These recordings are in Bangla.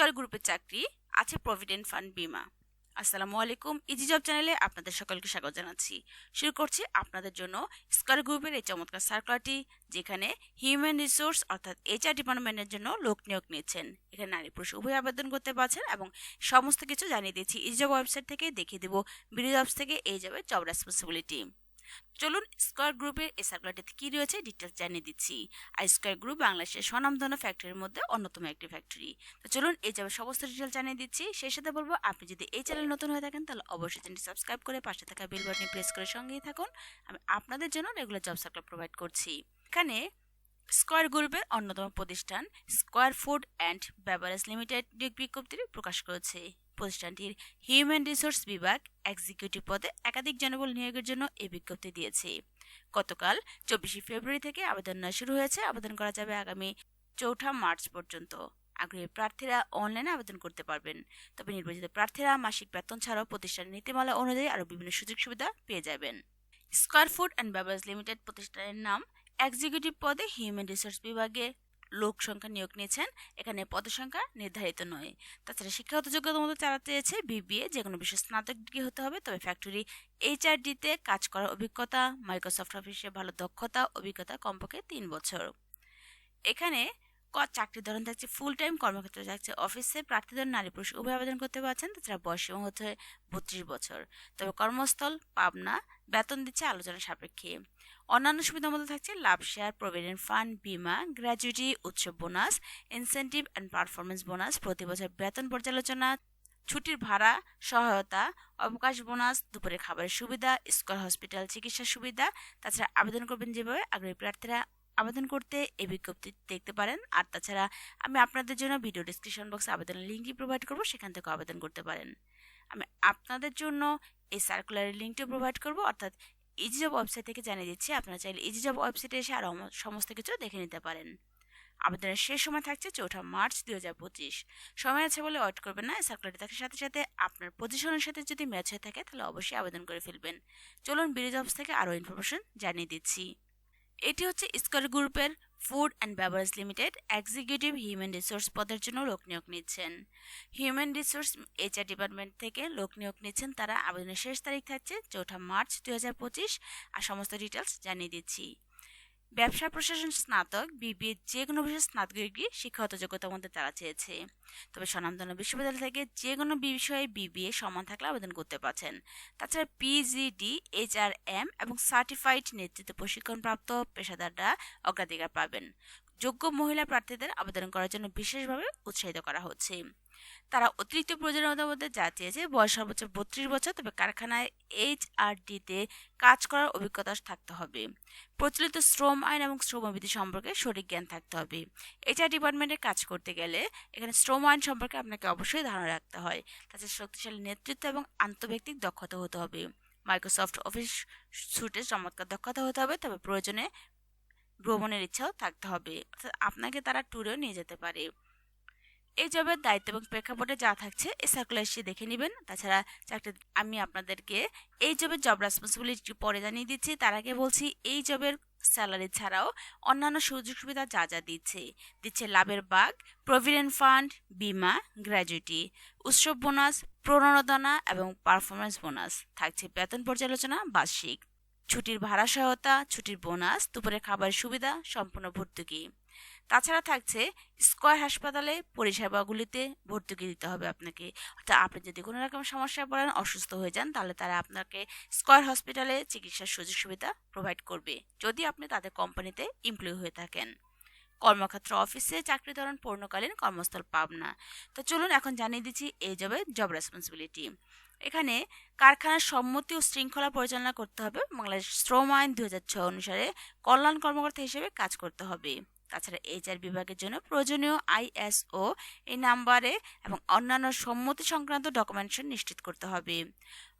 স্কয়ার গ্রুপের চাকরি, আছে প্রভিডেন্ট ফান্ড বিমা। আসসালামু আলাইকুম ইজি জব চ্যানেলে আপনাদের সকলকে স্বাগত জানাচ্ছি। শুরু করছি আপনাদের জন্য স্কয়ার গ্রুপের এই চমৎকার সার্কুলারটি যেখানে হিউম্যান রিসোর্স অর্থাৎ এইচআর ডিপার্টমেন্টের জন্য লোক নিয়োগ নিয়েছেন। এখানে নারী পুরুষ উভয় আবেদন করতে পারছেন এবং সমস্ত কিছু জানিয়ে দিচ্ছি ইজি জব ওয়েবসাইট থেকে দেখিয়ে দেবো। বিডি জবস থেকে এই জবের জব রেসপন্সিবিলিটি চলুন স্কয়ার গ্রুপের এই সার্কুলারটিতে কি রয়েছে ডিটেলস জানিয়ে দিচ্ছি। আর স্কয়ার গ্রুপ বাংলাদেশের স্বনামধন্য ফ্যাক্টরির মধ্যে অন্যতম একটি ফ্যাক্টরি তো চলুন এই যাবে সমস্ত ডিটেল জানিয়ে দিচ্ছি, সেই সাথে বলব, আপনি যদি এই চ্যানেল নতুন হয়ে থাকেন, তাহলে অবশ্যই চ্যানেলটি সাবস্ক্রাইব করে পাশে থাকা বেল বাটনে প্রেস করে সঙ্গেই থাকুন। আমি আপনাদের জন্য রেগুলার জব সার্কুলার প্রোভাইড করছি। এখানে স্কয়ার গ্রুপের অন্যতম প্রতিষ্ঠান Square food and beverage limited বিজ্ঞপ্তিটি প্রকাশ করেছে। প্রতিষ্ঠানটির হিউম্যান রিসোর্স বিভাগ এক্সিকিউটিভ পদে একাধিক জনবল নিয়োগের জন্য এই বিজ্ঞপ্তি দিয়েছে। গতকাল চব্বিশে ফেব্রুয়ারি থেকে আবেদন নেওয়া শুরু হয়েছে। আবেদন করা যাবে আগামী চৌঠা মার্চ পর্যন্ত। আগ্রহী প্রার্থীরা অনলাইনে আবেদন করতে পারবেন। তবে নির্বাচিত প্রার্থীরা মাসিক বেতন ছাড়াও প্রতিষ্ঠানের নীতিমালা অনুযায়ী আরও বিভিন্ন সুযোগ সুবিধা পেয়ে যাবেন। Square food and beverage limited প্রতিষ্ঠানের নাম এক্সিকিউটিভ পদে হিউম্যান রিসোর্স বিভাগে লোক সংখ্যা নিয়োগ নিয়েছেন, এখানে পদের সংখ্যা নির্ধারিত নয়। তাছাড়া শিক্ষাগত যোগ্যতা মতো চালাতে চেয়েছে বিবিএ, যে কোনো বিশেষ স্নাতক ডিগ্রি হতে হবে, তবে ফ্যাক্টরি এইচআরডিতে কাজ করার অভিজ্ঞতা মাইক্রোসফট অফিসে ভালো দক্ষতা, অভিজ্ঞতা কমপক্ষে তিন বছর। এখানে ক, চাকরির ধরন থাকছে ফুল টাইম কর্মক্ষেত্র থাকছে অফিসে প্রার্থীদের নারী পুরুষ উভয় আবেদন করতে পারছেন, তাছাড়া বয়স সীমা হতে বত্রিশ বছর। তবে কর্মস্থল পাবনা, বেতন দিচ্ছে আলোচনা সাপেক্ষে। অন্যান্য সুবিধার মধ্যে থাকছে লাভ শেয়ার প্রভিডেন্ট ফান্ড বিমা গ্র্যাজুইটি উৎসব bonus incentive and performance bonus প্রতি বছর বেতন পর্যালোচনা, ছুটির ভাড়া, সহায়তা, অবকাশ বোনাস দুপুরে খাবারের সুবিধা স্কয়ার হসপিটাল চিকিৎসা সুবিধা, তাছাড়া আবেদন করবেন যেভাবে আগ্রহী প্রার্থীরা। আবেদন করতে এই বিজ্ঞপ্তি দেখতে পারেন। আর তাছাড়া আমি আপনাদের জন্য ভিডিও ডিসক্রিপশন বক্সে আবেদনের লিঙ্কই প্রোভাইড করব, সেখান থেকে আবেদন করতে পারেন। আমি আপনাদের জন্য এই সার্কুলারের লিঙ্কটিও প্রোভাইড করব, অর্থাৎ ইজি জব ওয়েবসাইট থেকে জানিয়ে দিচ্ছি, আপনারা চাইলে ইজি জব ওয়েবসাইটে এসে আরও সমস্ত কিছু দেখে নিতে পারেন। আবেদনের শেষ সময় থাকছে চৌঠা মার্চ দুই হাজার পঁচিশ। সময় আছে বলে ওয়েট করবেন না সার্কুলারটি থাকার সাথে সাথে আপনার পজিশনের সাথে যদি ম্যাচ হয়ে থাকে, তাহলে অবশ্যই আবেদন করে ফেলবেন। চলুন বিডি জবস থেকে আরও ইনফরমেশন জানিয়ে দিচ্ছি। এটি হচ্ছে স্কয়ার গ্রুপের food and beverage limited executive human resource পদের জন্য লোক নিয়োগ নিচ্ছেন। হিউম্যান রিসোর্স এইচআর ডিপার্টমেন্ট থেকে লোক নিয়োগ নিচ্ছেন তারা। আবেদনের শেষ তারিখ থাকছে চৌঠা মার্চ দু হাজার পঁচিশ। আর সমস্ত ডিটেলস জানিয়ে দিচ্ছি। ব্যবসা প্রশাসন স্নাতক, বিবিএ যে কোনো বিষয়ে স্নাতক ডিগ্রি শিক্ষাগত যোগ্যতার মধ্যে তারা চেয়েছে। তবে স্বনামধন্য বিশ্ববিদ্যালয় থেকে যে কোনো বিষয়ে বিবিএ সমান থাকলে আবেদন করতে পারছেন। তাছাড়া পিজিডি এইচআর এম এবং সার্টিফাইড নেতৃত্ব প্রশিক্ষণপ্রাপ্ত পেশাদাররা অগ্রাধিকার পাবেন। যোগ্য মহিলা প্রার্থীদের আবেদন করার জন্য বিশেষভাবে উৎসাহিত করা হচ্ছে। তারা অতিরিক্ত প্রয়োজনীয়তার মধ্যে যা চেয়েছে বয়স সর্বোচ্চ বত্রিশ বছর, তবে কারখানায় এইচ আর ডিতে কাজ করার অভিজ্ঞতা থাকতে হবে। প্রচলিত শ্রম আইন এবং শ্রমবিধি সম্পর্কে সঠিক জ্ঞান থাকতে হবে। এইচআর ডিপার্টমেন্টে কাজ করতে গেলে এখানে শ্রম আইন সম্পর্কে আপনাকে অবশ্যই ধারণা রাখতে হয়। তাছাড়া শক্তিশালী নেতৃত্ব এবং আন্তর্ব্যক্তিক দক্ষতা হতে হবে। মাইক্রোসফট অফিস সুটে চমৎকার দক্ষতা হতে হবে, তবে প্রয়োজনে ভ্রমণের ইচ্ছাও থাকতে হবে। আপনাকে তারা ট্যুরেও নিয়ে যেতে পারে। এই জবের দায়িত্ব এবং প্রেক্ষাপটে যা থাকছে এই সার্কুলারটি দেখে নেবেন। তাছাড়া চাকরি, আমি আপনাদেরকে এই জবের জব রেসপন্সিবিলিটি পরে জানিয়ে দিচ্ছি। তার আগে বলছি, এই জবের স্যালারি ছাড়াও অন্যান্য সুযোগ সুবিধা যা যা দিচ্ছে দিচ্ছে লাভের বাগ প্রভিডেন্ট ফান্ড বিমা গ্র্যাজুইটি উৎসব বোনাস প্রণোদনা এবং পারফরমেন্স বোনাস থাকছে বেতন পর্যালোচনা, বার্ষিক। ছুটির ভাড়া সহায়তা, ছুটির বোনাস, দুপুরের খাবারের সুবিধা, সম্পূর্ণ ভর্তুকি। তাছাড়া থাকছে স্কয়ার হাসপাতালে পরিষেবাগুলিতে ভর্তুকি দিতে হবে আপনাকে। অর্থাৎ আপনি যদি কোনো রকম সমস্যায় পড়েন, অসুস্থ হয়ে যান, তাহলে তারা আপনাকে স্কয়ার হসপিটালে চিকিৎসার সুযোগ সুবিধা প্রোভাইড করবে, যদি আপনি তাদের কোম্পানিতে এমপ্লয় হয়ে থাকেন। কর্মক্ষেত্র অফিসে চাকরি ধরন পূর্ণকালীন কর্মস্থল পাবনা। তো চলুন এখন জানিয়ে দিচ্ছি এই জবে জব রেসপন্সিবিলিটি এখানে কারখানার সম্মতি ও শৃঙ্খলা পরিচালনা করতে হবে বাংলাদেশ শ্রম আইন দু অনুসারে কল্যাণ কর্মকর্তা হিসেবে কাজ করতে হবে। তাছাড়া এইচআর বিভাগের জন্য প্রয়োজনীয় আইএসও এই নাম্বারে এবং অন্যান্য সম্মতি সংক্রান্ত ডকুমেন্টেশন নিশ্চিত করতে হবে।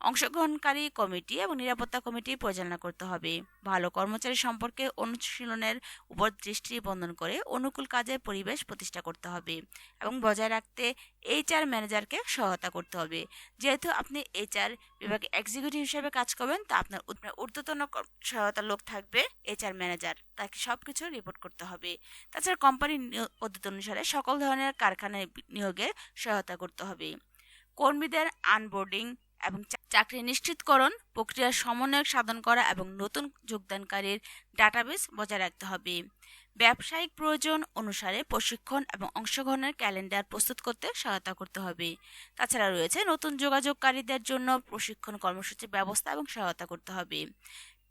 অংশগ্রহণকারী কমিটি এবং নিরাপত্তা কমিটি পরিচালনা করতে হবে। ভালো কর্মচারী সম্পর্কে অনুশীলনের উপর দৃষ্টি বন্ধন করে অনুকূল কাজের পরিবেশ প্রতিষ্ঠা করতে হবে এবং বজায় রাখতে এইচআর ম্যানেজারকে সহায়তা করতে হবে। যেহেতু আপনি এইচআর বিভাগে এক্সিকিউটিভ হিসেবে কাজ করবেন, তা আপনার ঊর্ধ্বতন সহায়তা লোক থাকবে এইচআর ম্যানেজার। তাকে সব কিছু রিপোর্ট করতে হবে। তাছাড়া কোম্পানির পদ্ধতি অনুসারে সকল ধরনের কারখানায় নিয়োগে সহায়তা করতে হবে। কর্মীদের আনবোর্ডিং এবং চাকরি নিশ্চিতকরণ, প্রক্রিয়ার সমন্বয় সাধন করা এবং নতুন যোগদানকারীর ডাটাবেস বজায় রাখতে হবে। ব্যবসায়িক প্রয়োজন অনুসারে প্রশিক্ষণ এবং অংশগ্রহণের ক্যালেন্ডার প্রস্তুত করতে সহায়তা করতে হবে। তাছাড়া রয়েছে নতুন যোগাযোগকারীদের জন্য প্রশিক্ষণ কর্মসূচির ব্যবস্থা এবং সহায়তা করতে হবে।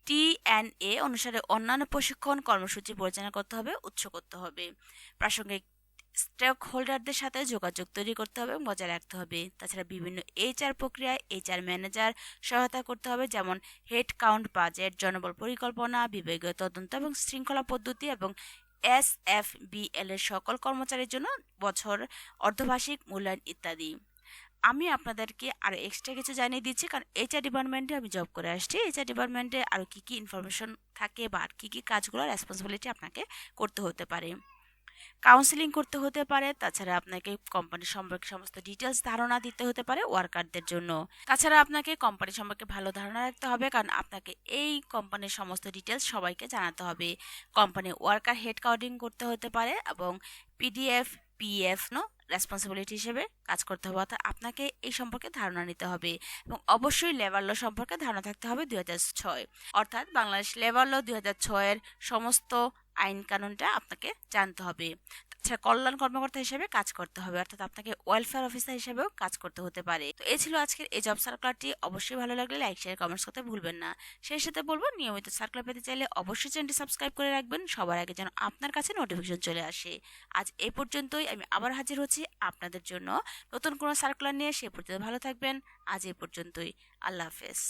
টিএনএ অনুসারে অন্যান্য প্রশিক্ষণ কর্মসূচি পরিচালনা করতে হবে, উৎস করতে হবে। প্রাসঙ্গিক স্টেক হোল্ডারদের সাথে যোগাযোগ তৈরি করতে হবে বজায় রাখতে হবে। তাছাড়া বিভিন্ন এইচআর প্রক্রিয়ায় এইচআর ম্যানেজার সহায়তা করতে হবে, যেমন হেড কাউন্ট বাজেট জনবল পরিকল্পনা, বিভাগীয় তদন্ত এবং শৃঙ্খলা পদ্ধতি এবং এস এফ বিএল এর সকল কর্মচারীর জন্য বছর অর্ধবার্ষিক মূল্যায়ন ইত্যাদি। আমি আপনাদেরকে আরও এক্সট্রা কিছু জানিয়ে দিচ্ছি, কারণ এইচআর ডিপার্টমেন্টে আমি জব করে আসছি। এইচআর ডিপার্টমেন্টে আরও কী কী ইনফরমেশন থাকে বা আর কী কী কাজগুলো রেসপন্সিবিলিটি আপনাকে করতে হতে পারে। কাউন্সিলিং করতে হতে পারে, তাছাড়া আপনাকে কোম্পানি সম্পর্কে সমস্ত ডিটেলস ধারণা দিতে হতে পারে ওয়ার্কারদের জন্য। তাছাড়া আপনাকে কোম্পানি সম্পর্কে ভালো ধারণা রাখতে হবে, কারণ আপনাকে এই কোম্পানির সমস্ত ডিটেলস সবাইকে জানাতে হবে। কোম্পানি ওয়ার্কার হেড কাউন্টিং করতে হতে পারে এবং পিডিএফ পিএফ নো রেসপন্সিবিলিটি হিসেবে কাজ করতে হবে। অর্থাৎ আপনাকে এই সম্পর্কে ধারণা নিতে হবে। এবং অবশ্যই লেবার ল সম্পর্কে ধারণা থাকতে হবে দুই ছয়। অর্থাৎ বাংলাদেশ লেবার ল দুই হাজার ছয়ের সমস্ত আইন কানুনটা আপনাকে জানতে হবে। তাছাড়া কল্যাণ কর্মকর্তা হিসেবে কাজ করতে হবে, অর্থাৎ আপনাকে ওয়েলফেয়ার অফিসার হিসেবেও কাজ করতে হতে পারে। তো এই ছিল আজকের এই জব সার্কুলারটি অবশ্যই ভালো লাগলে লাইক শেয়ার কমেন্টস করতে ভুলবেন না। সেই সাথে বলব, নিয়মিত সার্কুলার পেতে চাইলে অবশ্যই চ্যানেলটি সাবস্ক্রাইব করে রাখবেন। সবার আগে যেন আপনার কাছে নোটিফিকেশন চলে আসে। আজ এই পর্যন্তই, আমি আবার হাজির হচ্ছি আপনাদের জন্য। নতুন কোনো সার্কুলার নিয়ে সে পর্যন্ত ভালো থাকবেন। আজ এই পর্যন্তই। আল্লাহ হাফেজ।